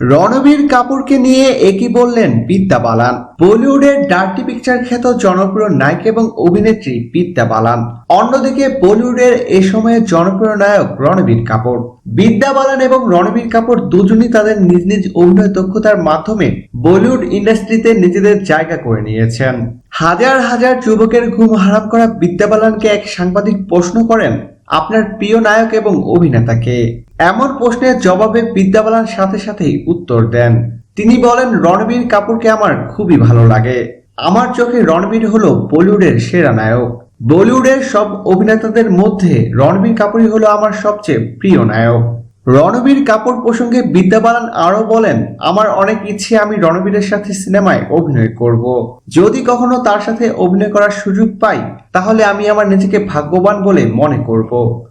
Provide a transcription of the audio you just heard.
রণবীর কাপুরকে নিয়ে একই বললেন বিদ্যা বালান। বলিউডের ডার্টি পিকচার খ্যাত জনপ্রিয় নায়ক এবং অভিনেত্রী বিদ্যা বালান। অন্যদিকে বলিউডের এ সময়ের জনপ্রিয় নায়ক রণবীর কাপুর। বিদ্যা বালান এবং রণবীর কাপুর দুজনই তাদের নিজ নিজ অভিনয় দক্ষতার মাধ্যমে বলিউড ইন্ডাস্ট্রিতে নিজেদের জায়গা করে নিয়েছেন। হাজার হাজার যুবকের ঘুম হারাম করা বিদ্যা বালানকে এক সাংবাদিক প্রশ্ন করেন, আপনার প্রিয় নায়ক এবং অভিনেতাকে এমন প্রশ্নের জবাবে বিদ্যা বালান সাথে সাথেই উত্তর দেন। তিনি বলেন, রণবীর কাপুরকে আমার খুবই ভালো লাগে। আমার চোখে রণবীর হলো বলিউডের সেরা নায়ক। বলিউডের সব অভিনেতাদের মধ্যে রণবীর কাপুরই হলো আমার সবচেয়ে প্রিয় নায়ক। রণবীর কাপুর প্রসঙ্গে বিদ্যা বালান আরও বলেন, আমার অনেক ইচ্ছে আমি রণবীরের সাথে সিনেমায় অভিনয় করব। যদি কখনো তার সাথে অভিনয় করার সুযোগ পাই, তাহলে আমি আমার নিজেকে ভাগ্যবান বলে মনে করব।